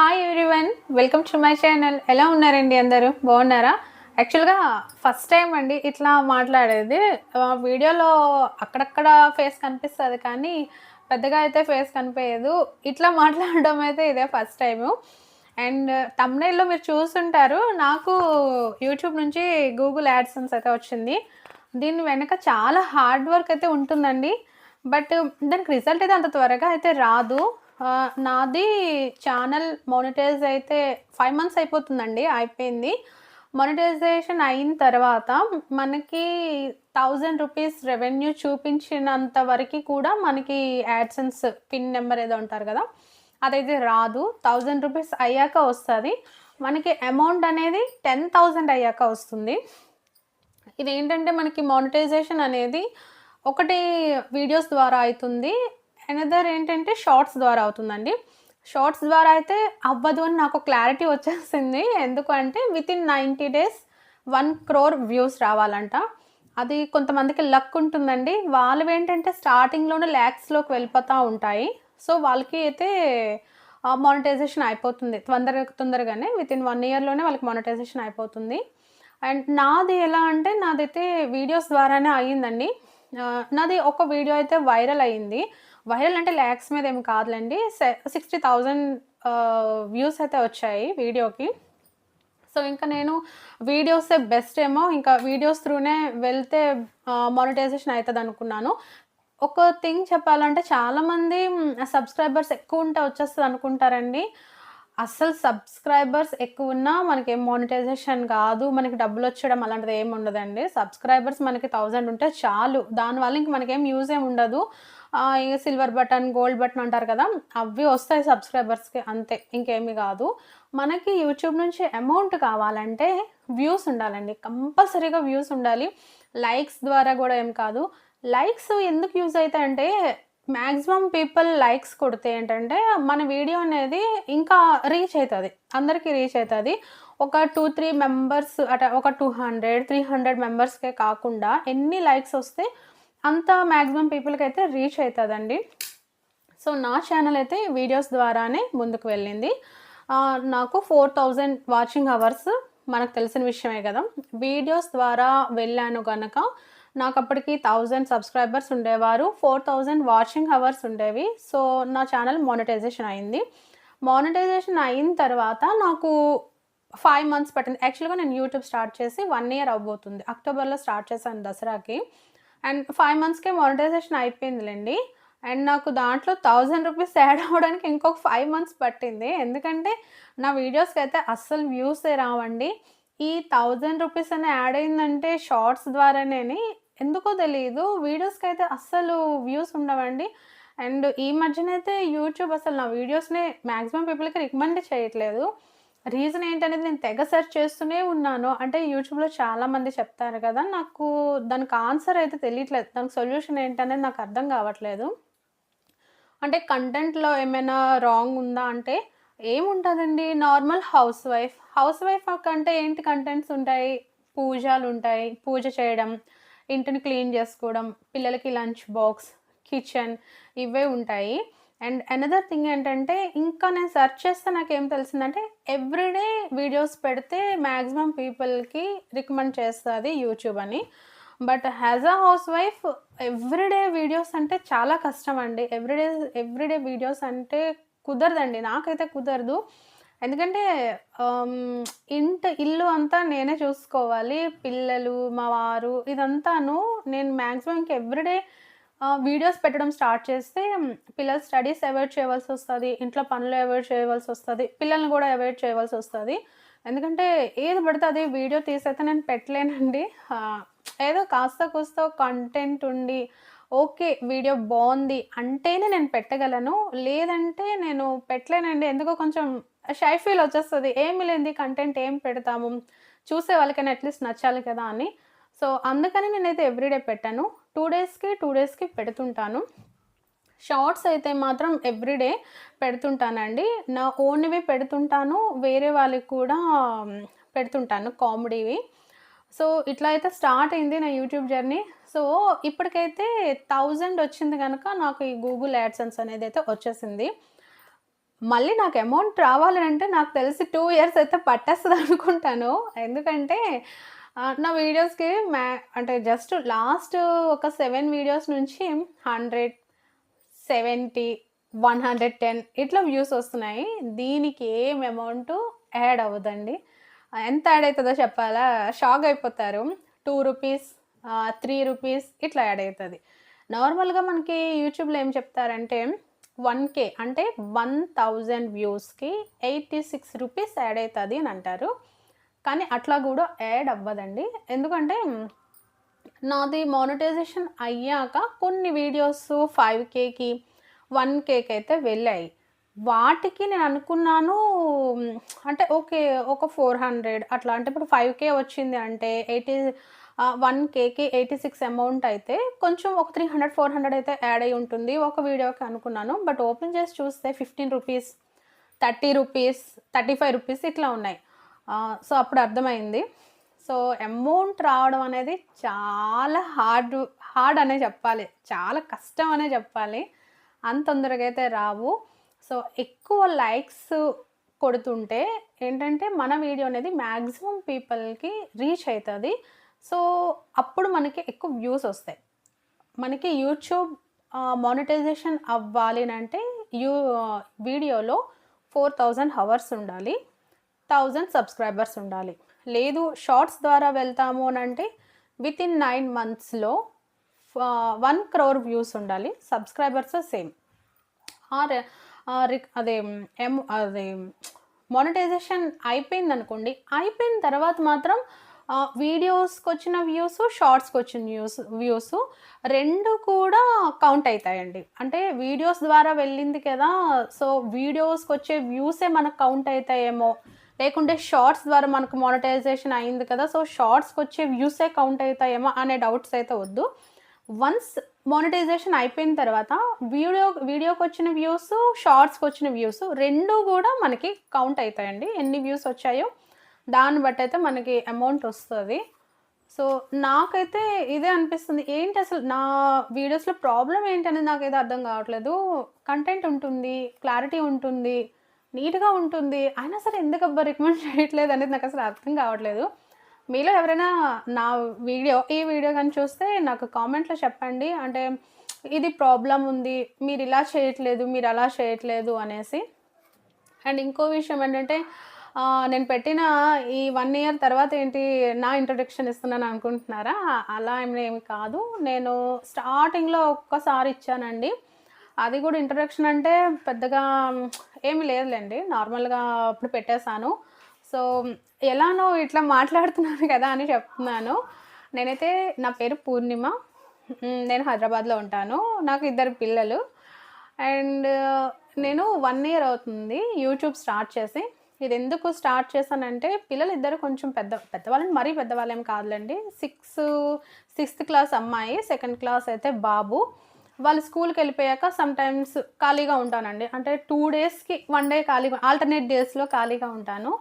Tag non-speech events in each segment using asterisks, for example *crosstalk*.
Hi everyone welcome to my channel ఎలా ఉన్నారండి అందరూ? బాగున్నారా? యాక్చువల్గా ఫస్ట్ టైం అండి ఇట్లా మాట్లాడేది. వీడియోలో అక్కడక్కడ ఫేస్ కనిపిస్తుంది కానీ పెద్దగా అయితే ఫేస్ కనిపించదు ఇట్లా *laughs* మాట్లాడడం అయితే ఇదే ఫస్ట్ టైము అండ్ తమ్నైల్లో మీరు చూస్తుంటారు నాకు యూట్యూబ్ నుంచి గూగుల్ యాడ్సన్స్ అయితే వచ్చింది. దీని వెనక చాలా హార్డ్ వర్క్ అయితే ఉంటుందండి. బట్ um, దానికి రిజల్ట్ అయితే అంత త్వరగా అయితే రాదు. నాది ఛానల్ మానిటైజ్ అయితే ఫైవ్ మంత్స్ అయిపోతుందండి అయిపోయింది. మానిటైజేషన్ అయిన తర్వాత మనకి థౌజండ్ రూపీస్ రెవెన్యూ చూపించినంత వరకు కూడా మనకి యాడ్సెన్స్ పిన్ నెంబర్ ఏదో ఉంటారు కదా అదైతే రాదు. థౌజండ్ రూపీస్ అయ్యాక వస్తుంది. మనకి అమౌంట్ అనేది టెన్ థౌజండ్ అయ్యాక వస్తుంది. ఇది ఏంటంటే మనకి మానిటైజేషన్ అనేది ఒకటి వీడియోస్ ద్వారా అవుతుంది అనదర్ ఏంటంటే షార్ట్స్ ద్వారా అవుతుందండి. షార్ట్స్ ద్వారా అయితే అవ్వదు అని నాకు క్లారిటీ వచ్చేసింది. ఎందుకంటే within ninety days one crore views రావాలంట. అది కొంతమందికి లక్ ఉంటుందండి. వాళ్ళు ఏంటంటే స్టార్టింగ్లోనే ల్యాక్స్లోకి వెళ్ళిపోతూ ఉంటాయి. సో వాళ్ళకి అయితే మానిటైజేషన్ అయిపోతుంది. తొందరగా తొందరగానే విత్ ఇన్ వన్ ఇయర్లోనే వాళ్ళకి మానిటైజేషన్ అయిపోతుంది. అండ్ నాది ఎలా అంటే నాదైతే వీడియోస్ ద్వారానే అయ్యిందండి. నాది ఒక వీడియో అయితే వైరల్ అయ్యింది. వైరల్ అంటే ల్యాక్స్ మీద ఏం కాదులండి. సిక్స్టీ థౌజండ్ వ్యూస్ అయితే వచ్చాయి వీడియోకి. సో ఇంకా నేను వీడియోసే బెస్ట్ ఏమో ఇంకా వీడియోస్ త్రూనే వెళ్తే మానిటైజేషన్ అవుతుంది అనుకున్నాను ఒక థింగ్ చెప్పాలంటే చాలామంది సబ్స్క్రైబర్స్ ఎక్కువ ఉంటే వచ్చేస్తుంది అనుకుంటారండి అస్సలు సబ్స్క్రైబర్స్ ఎక్కువ ఉన్నా మనకి ఏం మానిటైజేషన్ కాదు మనకి డబ్బులు వచ్చడం అలాంటిది ఏమి ఉండదండి. సబ్స్క్రైబర్స్ మనకి థౌజండ్ ఉంటే చాలు. దానివల్ల ఇంక మనకేం యూజ్ ఏమి ఉండదు. ఆ, ఇక సిల్వర్ బటన్ గోల్డ్ బటన్ అంటారు కదా అవి వస్తాయి సబ్స్క్రైబర్స్కి అంతే ఇంకేమీ కాదు. మనకి యూట్యూబ్ నుంచి అమౌంట్ కావాలంటే వ్యూస్ ఉండాలండి. కంపల్సరీగా వ్యూస్ ఉండాలి. లైక్స్ ద్వారా కూడా ఏం కాదు. లైక్స్ ఎందుకు యూజ్ అవుతాయంటే మ్యాక్సిమం పీపుల్ లైక్స్ కొడితే ఏంటంటే మన వీడియో అనేది ఇంకా రీచ్ అవుతుంది. అందరికీ రీచ్ అవుతుంది. ఒక టూ త్రీ మెంబర్స్ అట ఒక టూ హండ్రెడ్ త్రీ హండ్రెడ్ మెంబర్స్కే కాకుండా ఎన్ని లైక్స్ వస్తే అంత మ్యాక్సిమం పీపుల్కి అయితే రీచ్ అవుతుందండి. సో నా ఛానల్ అయితే వీడియోస్ ద్వారానే ముందుకు వెళ్ళింది. నాకు ఫోర్ థౌజండ్ వాచింగ్ అవర్స్ మనకు తెలిసిన విషయమే కదా. వీడియోస్ ద్వారా వెళ్ళాను కనుక నాకు అప్పటికి థౌజండ్ సబ్స్క్రైబర్స్ ఉండేవారు ఫోర్ థౌజండ్ వాచింగ్ అవర్స్ ఉండేవి. సో నా ఛానల్ మానిటైజేషన్ అయింది. మానిటైజేషన్ అయిన తర్వాత నాకు ఫైవ్ మంత్స్ పట్టింది. యాక్చువల్గా నేను యూట్యూబ్ స్టార్ట్ చేసి వన్ ఇయర్ అవ్వబోతుంది. అక్టోబర్లో స్టార్ట్ చేశాను దసరాకి. అండ్ ఫైవ్ మంత్స్కే మానిటైజేషన్ అయిపోయిందిలేండి. అండ్ నాకు దాంట్లో థౌజండ్ రూపీస్ యాడ్ అవ్వడానికి ఇంకొక ఫైవ్ మంత్స్ పట్టింది. ఎందుకంటే నా వీడియోస్కి అయితే అస్సలు వ్యూసే రావండి. ఈ థౌజండ్ రూపీస్ అని యాడ్ అయిందంటే షార్ట్స్ ద్వారానే ఎందుకో తెలియదు వీడియోస్కి అయితే అస్సలు వ్యూస్ ఉండవండి. అండ్ ఈ మధ్యనైతే యూట్యూబ్ అసలు నా వీడియోస్ని మ్యాక్సిమం పీపుల్కి రికమెండ్ చేయట్లేదు. రీజన్ ఏంటనేది నేను తెగ సెర్చ్ చేస్తూనే ఉన్నాను. అంటే యూట్యూబ్లో చాలా మంది చెప్తారు కదా నాకు దానికి ఆన్సర్ అయితే తెలియట్లేదు. దానికి సొల్యూషన్ ఏంటనేది నాకు అర్థం కావట్లేదు. అంటే కంటెంట్లో ఏమైనా రాంగ్ ఉందా అంటే ఏముంటుందండి? Normal housewife. హౌస్ వైఫ్ కంటే ఏంటి కంటెంట్స్ ఉంటాయి? పూజలు ఉంటాయి. పూజ చేయడం. ఇంటిని క్లీన్ చేసుకోవడం పిల్లలకి లంచ్ బాక్స్ కిచెన్ ఇవే ఉంటాయి. అండ్ అనదర్ థింగ్ ఏంటంటే ఇంకా నేను సెర్చ్ చేస్తే నాకు ఏం తెలిసిందంటే ఎవ్రీడే వీడియోస్ పెడితే మ్యాక్సిమం పీపుల్కి రికమెండ్ చేస్తుంది యూట్యూబ్ అని. But has a housewife everyday videos అంటే చాలా కష్టం అండి. ఎవ్రీడే ఎవ్రీడే వీడియోస్ అంటే కుదరదండి. నాకైతే కుదరదు. ఎందుకంటే ఇంట ఇల్లు అంతా నేనే చూసుకోవాలి. పిల్లలు మా వారు ఇదంతాను నేను మ్యాక్సిమం ఇంక ఎవ్రీడే వీడియోస్ పెట్టడం స్టార్ట్ చేస్తే పిల్లల స్టడీస్ అవాయిడ్ చేయవలసి వస్తుంది. ఇంట్లో పనులు అవాయిడ్ చేయవలసి వస్తుంది. పిల్లల్ని కూడా అవాయిడ్ చేయవలసి వస్తుంది. ఎందుకంటే ఏది పడితే అది వీడియో తీసైతే నేను పెట్టలేనండి. ఏదో కాస్త కూస్త కంటెంట్ ఉండి ఓకే వీడియో బాగుంది అంటేనే నేను పెట్టగలను. లేదంటే నేను పెట్టలేనండి. ఎందుకో కొంచెం షై ఫీల్ వచ్చేస్తుంది. ఏమి లేని కంటెంట్ ఏం పెడతాము? చూసే వాళ్ళకైనా అట్లీస్ట్ నచ్చాలి కదా అని. సో అందుకని నేనైతే ఎవ్రీడే పెట్టాను. టూ డేస్కి టూ డేస్కి పెడుతుంటాను. షార్ట్స్ అయితే మాత్రం ఎవ్రీడే పెడుతుంటానండి. నా ఓన్వి పెడుతుంటాను. వేరే వాళ్ళకి కూడా పెడుతుంటాను కామెడీవి. సో ఇట్లా అయితే స్టార్ట్ అయింది నా యూట్యూబ్ జర్నీ సో ఇప్పటికైతే థౌజండ్ వచ్చింది కనుక నాకు ఈ గూగుల్ యాడ్సెన్స్ అనేది అయితే వచ్చేసింది. మళ్ళీ నాకు అమౌంట్ రావాలని అంటే నాకు తెలిసి టూ ఇయర్స్ అయితే పట్టేస్తుంది అనుకుంటాను. ఎందుకంటే నా వీడియోస్కి మ్యా అంటే జస్ట్ లాస్ట్ ఒక సెవెన్ వీడియోస్ నుంచి hundred seventy one hundred ten ఇట్లా వ్యూస్ వస్తున్నాయి. దీనికి ఏం అమౌంట్ యాడ్ అవ్వదండి. ఎంత యాడ్ అవుతుందో చెప్పాలా? షాక్ అయిపోతారు. టూ రూపీస్ త్రీ రూపీస్ ఇట్లా యాడ్ అవుతుంది నార్మల్గా మనకి యూట్యూబ్లో ఏం చెప్తారంటే వన్ కే అంటే వన్ థౌజండ్ వ్యూస్కి ఎయిటీ సిక్స్ రూపీస్ యాడ్ అవుతుంది అని అంటారు. కానీ అట్లా కూడా యాడ్ అవ్వదండి. ఎందుకంటే నాది మానిటైజేషన్ అయ్యాక కొన్ని వీడియోస్ ఫైవ్ కేకి వన్ కేకి అయితే వెళ్ళాయి. వాటికి నేను అనుకున్నాను అంటే ఓకే ఒక ఫోర్ హండ్రెడ్ అట్లా. అంటే ఇప్పుడు ఫైవ్ కే వచ్చింది అంటే ఎయిటీ వన్ కేకి ఎయిటీ సిక్స్ అమౌంట్ అయితే కొంచెం ఒక త్రీ హండ్రెడ్ ఫోర్ హండ్రెడ్ అయితే యాడ్ అయి ఉంటుంది. ఒక వీడియోకి అనుకున్నాను బట్ ఓపెన్ చేసి చూస్తే fifteen rupees thirty rupees thirty five rupees ఇట్లా ఉన్నాయి. సో అప్పుడు అర్థమైంది. సో అమౌంట్ రావడం అనేది చాలా హార్డ్ హార్డ్ అనే చెప్పాలి. చాలా కష్టం అనే చెప్పాలి. అంత తొందరగా అయితే రావు. సో ఎక్కువ లైక్స్ కొడుతుంటే ఏంటంటే మన వీడియో అనేది మ్యాక్సిమం పీపుల్కి రీచ్ అవుతుంది సో అప్పుడు మనకి ఎక్కువ వ్యూస్ వస్తాయి. మనకి యూట్యూబ్ మానిటైజేషన్ అవ్వాలి అంటే యూ వీడియోలో ఫోర్ థౌజండ్ హవర్స్ ఉండాలి థౌజండ్ సబ్స్క్రైబర్స్ ఉండాలి. లేదు షార్ట్స్ ద్వారా వెళ్తాము అని అంటే విత్ ఇన్ నైన్ మంత్స్లో వన్ క్రోర్ వ్యూస్ ఉండాలి సబ్స్క్రైబర్స్ సేమ్ ఆర్ అదే ఎం అదే మానిటైజేషన్ అయిపోయింది అనుకోండి అయిపోయిన తర్వాత మాత్రం వీడియోస్కి వచ్చిన వ్యూస్ షార్ట్స్కి వచ్చిన వ్యూస్ వ్యూస్ రెండు కూడా కౌంట్ అవుతాయండి అంటే వీడియోస్ ద్వారా వెళ్ళింది కదా సో వీడియోస్కి వచ్చే వ్యూసే మనకు కౌంట్ అవుతాయేమో లేకుంటే షార్ట్స్ ద్వారా మనకు మానిటైజేషన్ అయింది కదా సో షార్ట్స్కి వచ్చే వ్యూసే కౌంట్ అవుతాయేమో అనే డౌట్స్ అయితే వద్దు. వన్స్ మానిటైజేషన్ అయిపోయిన తర్వాత వీడియో వీడియోకి వచ్చిన వ్యూస్ షార్ట్స్కి వచ్చిన వ్యూస్ రెండు కూడా మనకి కౌంట్ అవుతాయండి ఎన్ని వ్యూస్ వచ్చాయో దాన్ని బట్టి అయితే మనకి అమౌంట్ వస్తుంది. సో నాకైతే ఇదే అనిపిస్తుంది. ఏంటి అసలు నా వీడియోస్లో ప్రాబ్లం ఏంటనేది నాకైతే అర్థం కావట్లేదు. కంటెంట్ ఉంటుంది క్లారిటీ ఉంటుంది నీట్గా ఉంటుంది. అయినా సరే ఎందుకు అబ్బా రికమెండ్ చేయట్లేదు అనేది నాకు అసలు అర్థం కావట్లేదు. మీలో ఎవరైనా నా వీడియో ఈ వీడియో కానీ చూస్తే నాకు కామెంట్లో చెప్పండి. అంటే ఇది ప్రాబ్లం ఉంది మీరు ఇలా చేయట్లేదు మీరు అలా చేయట్లేదు అనేసి. అండ్ ఇంకో విషయం ఏంటంటే నేను పెట్టిన ఈ వన్ ఇయర్ తర్వాత ఏంటి నా ఇంట్రొడక్షన్ ఇస్తున్నాను అనుకుంటున్నారా? అలా ఏమి కాదు. నేను స్టార్టింగ్లో ఒక్కసారి ఇచ్చానండి. అది కూడా ఇంట్రొడక్షన్ అంటే పెద్దగా ఏమి లేదులేండి. నార్మల్గా అప్పుడు పెట్టేశాను. సో ఎలానో ఇట్లా మాట్లాడుతున్నాను కదా అని చెప్తున్నాను. నేనైతే నా పేరు పూర్ణిమ. నేను హైదరాబాద్లో ఉంటాను. నాకు ఇద్దరు పిల్లలు. అండ్ నేను వన్ ఇయర్ అవుతుంది. యూట్యూబ్ స్టార్ట్ చేసి. ఇది ఎందుకు స్టార్ట్ చేశానంటే పిల్లలు ఇద్దరు కొంచెం పెద్ద పెద్దవాళ్ళని మరీ పెద్దవాళ్ళేం కాదులేండి. సిక్స్ సిక్స్త్ క్లాస్ అమ్మాయి సెకండ్ క్లాస్ అయితే బాబు. వాళ్ళు స్కూల్కి వెళ్ళిపోయాక సమ్ టైమ్స్ ఖాళీగా ఉంటానండి. అంటే టూ డేస్కి వన్ డే ఖాళీగా ఆల్టర్నేట్ డేస్లో ఖాళీగా ఉంటాను.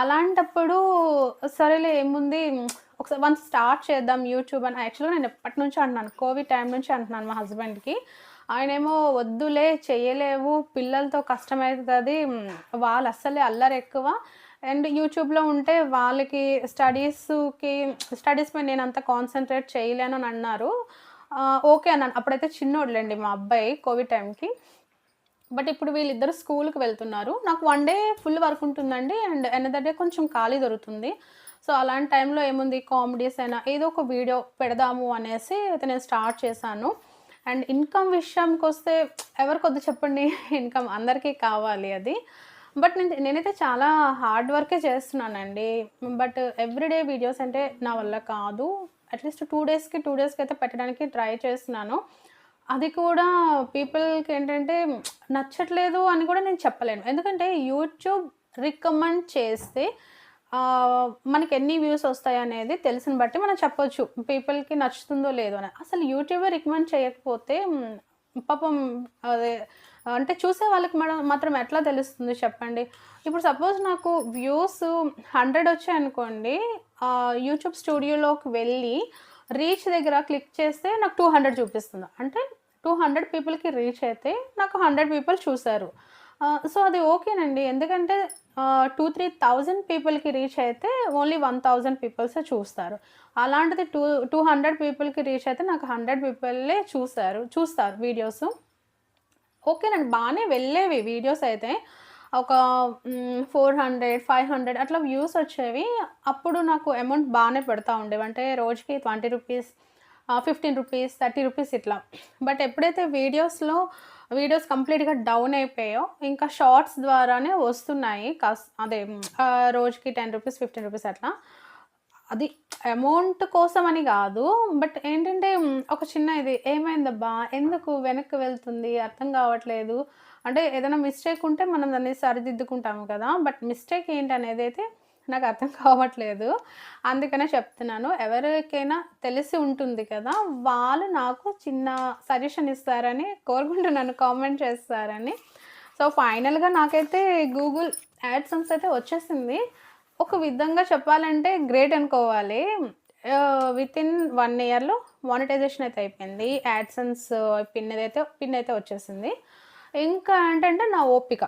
అలాంటప్పుడు సరేలే ఏముంది? ఒకసారి వన్స్ స్టార్ట్ చేద్దాం యూట్యూబ్ అని. యాక్చువల్గా నేను ఎప్పటి నుంచి అంటున్నాను కోవిడ్ టైం నుంచి అంటున్నాను మా హస్బెండ్కి. ఆయనేమో వద్దులే చేయలేవు పిల్లలతో కష్టమవుతుంది వాళ్ళు అస్సలే అల్లరి ఎక్కువ అండ్ యూట్యూబ్లో ఉంటే వాళ్ళకి స్టడీస్కి స్టడీస్ మీద నేను అంత కాన్సన్ట్రేట్ చేయలేను అని అన్నారు. ఓకే అన్నాను. అప్పుడైతే చిన్నోడులేండి మా అబ్బాయి కోవిడ్ టైంకి బట్ ఇప్పుడు వీళ్ళిద్దరు స్కూల్కి వెళ్తున్నారు. నాకు వన్ డే ఫుల్ వర్క్ ఉంటుందండి. అండ్ ఎనదర్ డే కొంచెం ఖాళీ దొరుకుతుంది. సో అలాంటి టైంలో ఏముంది? కామెడీస్ అయినా ఏదో ఒక వీడియో పెడదాము అనేసి అయితే నేను స్టార్ట్ చేశాను. అండ్ ఇన్కమ్ విషయానికి వస్తే ఎవరికి వద్దు చెప్పండి ఇన్కమ్ అందరికీ కావాలి అది. బట్ నేను నేనైతే చాలా హార్డ్ వర్కే చేస్తున్నానండి. బట్ ఎవ్రీడే వీడియోస్ అంటే నా వల్ల కాదు. అట్లీస్ట్ టూ డేస్కి టూ డేస్కి అయితే పెట్టడానికి ట్రై చేస్తున్నాను. అది కూడా పీపుల్కి ఏంటంటే నచ్చట్లేదు అని కూడా నేను చెప్పలేను. ఎందుకంటే యూట్యూబ్ రికమెండ్ చేస్తే మనకి ఎన్ని వ్యూస్ వస్తాయి అనేది తెలిసిన బట్టి మనం చెప్పొచ్చు. పీపుల్కి నచ్చుతుందో లేదో అని. అసలు యూట్యూబే రికమెండ్ చేయకపోతే పాపం అదే అంటే చూసే వాళ్ళకి మనం మాత్రం ఎట్లా తెలుస్తుంది చెప్పండి. ఇప్పుడు సపోజ్ నాకు వ్యూస్ హండ్రెడ్ వచ్చాయనుకోండి యూట్యూబ్ స్టూడియోలోకి వెళ్ళి రీచ్ దగ్గర క్లిక్ చేస్తే నాకు టూ హండ్రెడ్ చూపిస్తుంది. అంటే టూ హండ్రెడ్ పీపుల్కి రీచ్ అయితే నాకు హండ్రెడ్ పీపుల్ చూశారు. సో అది ఓకేనండి. ఎందుకంటే టూ త్రీ థౌజండ్ పీపుల్కి రీచ్ అయితే ఓన్లీ వన్ థౌజండ్ పీపుల్స్ చూస్తారు. అలాంటిది టూ టూ హండ్రెడ్ పీపుల్కి రీచ్ అయితే నాకు హండ్రెడ్ పీపుల్లే చూస్తారు చూస్తారు వీడియోస్ ఓకేనండి బాగానే వెళ్ళేవి వీడియోస్ అయితే. ఒక ఫోర్ హండ్రెడ్ ఫైవ్ హండ్రెడ్ అట్లా వ్యూస్ వచ్చేవి. అప్పుడు నాకు అమౌంట్ బాగానే పెడతా ఉండేవి. అంటే రోజుకి twenty rupees fifteen rupees thirty rupees ఇట్లా. బట్ ఎప్పుడైతే వీడియోస్లో వీడియోస్ కంప్లీట్గా డౌన్ అయిపోయాయో. ఇంకా షార్ట్స్ ద్వారానే వస్తున్నాయి. కాస్ అదే రోజుకి టెన్ రూపీస్ ఫిఫ్టీన్ రూపీస్ అట్లా. అది అమౌంట్ కోసం అని కాదు. బట్ ఏంటంటే ఒక చిన్న ఇది ఏమైందబ్బా? ఎందుకు వెనక్కి వెళ్తుంది? అర్థం కావట్లేదు. అంటే ఏదైనా మిస్టేక్ ఉంటే మనం దాన్ని సరిదిద్దుకుంటాము కదా. బట్ మిస్టేక్ ఏంటి అనేది అయితే నాకు అర్థం *laughs* కావట్లేదు. అందుకనే చెప్తున్నాను. ఎవరికైనా తెలిసి ఉంటుంది కదా వాళ్ళు నాకు చిన్న సజెషన్ ఇస్తారని కోరుకుంటున్నాను కామెంట్ చేస్తారని. సో ఫైనల్గా నాకైతే గూగుల్ యాడ్సన్స్ అయితే వచ్చేసింది. ఒక విధంగా చెప్పాలంటే గ్రేట్ అనుకోవాలి. విత్ ఇన్ వన్ ఇయర్లో మానిటైజేషన్ అయితే అయిపోయింది. యాడ్సన్స్ పిన్ uh, అయితే పిన్ అయితే వచ్చేసింది. ఇంకా ఏంటంటే నా ఓపిక.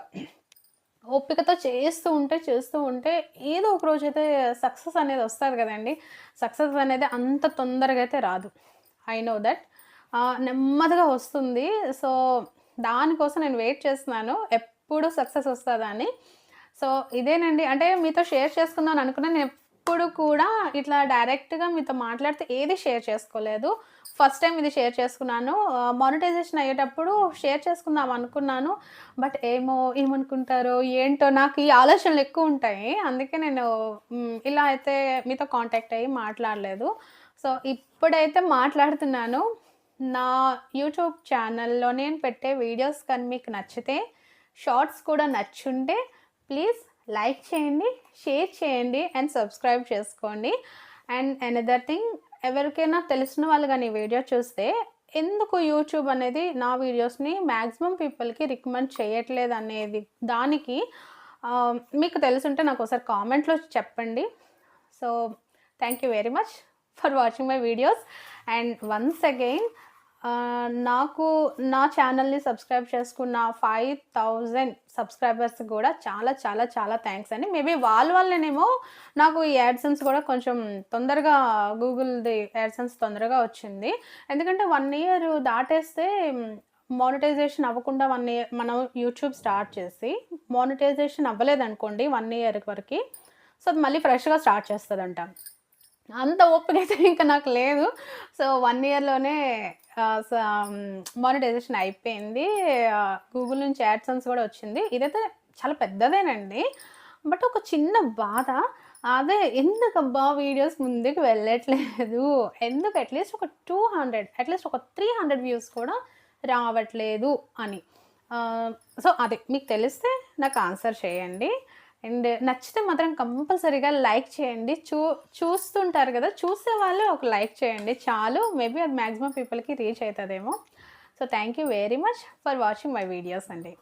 ఓపికతో చేస్తూ ఉంటే చేస్తూ ఉంటే ఏదో ఒక రోజు అయితే సక్సెస్ అనేది వస్తుంది కదండి. సక్సెస్ అనేది అంత తొందరగా అయితే రాదు. I know that. నెమ్మదిగా వస్తుంది. సో దానికోసం నేను వెయిట్ చేస్తున్నాను. ఎప్పుడు సక్సెస్ వస్తుందని. సో ఇదేనండి. అంటే మీతో షేర్ చేసుకుందాం అనుకున్నా నేను ఎప్పుడు కూడా ఇట్లా డైరెక్ట్గా మీతో మాట్లాడితే ఏది షేర్ చేసుకోలేదు. ఫస్ట్ టైం ఇది షేర్ చేసుకున్నాను. మానిటైజేషన్ అయ్యేటప్పుడు షేర్ చేసుకుందాం అనుకున్నాను. బట్ ఏమో ఏమనుకుంటారో ఏంటో నాకు ఈ ఆలోచనలు ఎక్కువ ఉంటాయి. అందుకే నేను ఇలా అయితే మీతో కాంటాక్ట్ అయ్యి మాట్లాడలేదు. సో ఇప్పుడైతే మాట్లాడుతున్నాను. నా యూట్యూబ్ ఛానల్లో నేను పెట్టే వీడియోస్ కానీ మీకు నచ్చితే షార్ట్స్ కూడా నచ్చుంటే ప్లీజ్ లైక్ చేయండి షేర్ చేయండి అండ్ సబ్స్క్రైబ్ చేసుకోండి. అండ్ అనదర్ థింగ్ ఎవరికైనా తెలిసిన వాళ్ళు కానీ ఈ వీడియో చూస్తే ఎందుకు యూట్యూబ్ అనేది నా వీడియోస్ని మ్యాక్సిమం పీపుల్కి రికమెండ్ చేయట్లేదు అనేది దానికి మీకు తెలుసుంటే నాకు ఒకసారి కామెంట్లో చెప్పండి. So thank you very much for watching my videos and once again నాకు నా ఛానల్ని సబ్స్క్రైబ్ చేసుకున్న ఫైవ్ థౌజండ్ సబ్స్క్రైబర్స్ కూడా చాలా చాలా చాలా థ్యాంక్స్ అండి. మేబీ వాళ్ళ వల్లనేమో నాకు ఈ యాడ్సన్స్ కూడా కొంచెం తొందరగా గూగుల్ది యాడ్సన్స్ తొందరగా వచ్చింది. ఎందుకంటే వన్ ఇయర్ దాటేస్తే మానిటైజేషన్ అవ్వకుండా వన్ ఇయర్ మనం యూట్యూబ్ స్టార్ట్ చేసి మానిటైజేషన్ అవ్వలేదనుకోండి వన్ ఇయర్ వరకు. సో అది మళ్ళీ ఫ్రెష్గా స్టార్ట్ చేస్తుందంట. అంత ఓపిక అయితే ఇంకా నాకు లేదు. సో వన్ ఇయర్లోనే మానిటైజేషన్ అయిపోయింది. గూగుల్ నుంచి యాడ్సన్స్ కూడా వచ్చింది. ఇదైతే చాలా పెద్దదేనండి. బట్ ఒక చిన్న బాధ అదే ఎందుకబ్బా వీడియోస్ ముందుకు వెళ్ళట్లేదు? ఎందుకు అట్లీస్ట్ ఒక టూ హండ్రెడ్ అట్లీస్ట్ ఒక త్రీ హండ్రెడ్ వ్యూస్ కూడా రావట్లేదు అని. సో అదే మీకు తెలిస్తే నాకు ఆన్సర్ చేయండి. అండ్ నచ్చితే మాత్రం కంపల్సరీగా లైక్ చేయండి. చూ చూస్తుంటారు కదా చూసే వాళ్ళు ఒక లైక్ చేయండి. చాలు మేబీ అది మ్యాక్సిమం పీపుల్కి రీచ్ అవుతుందేమో. So thank you very much for watching my videos అండి.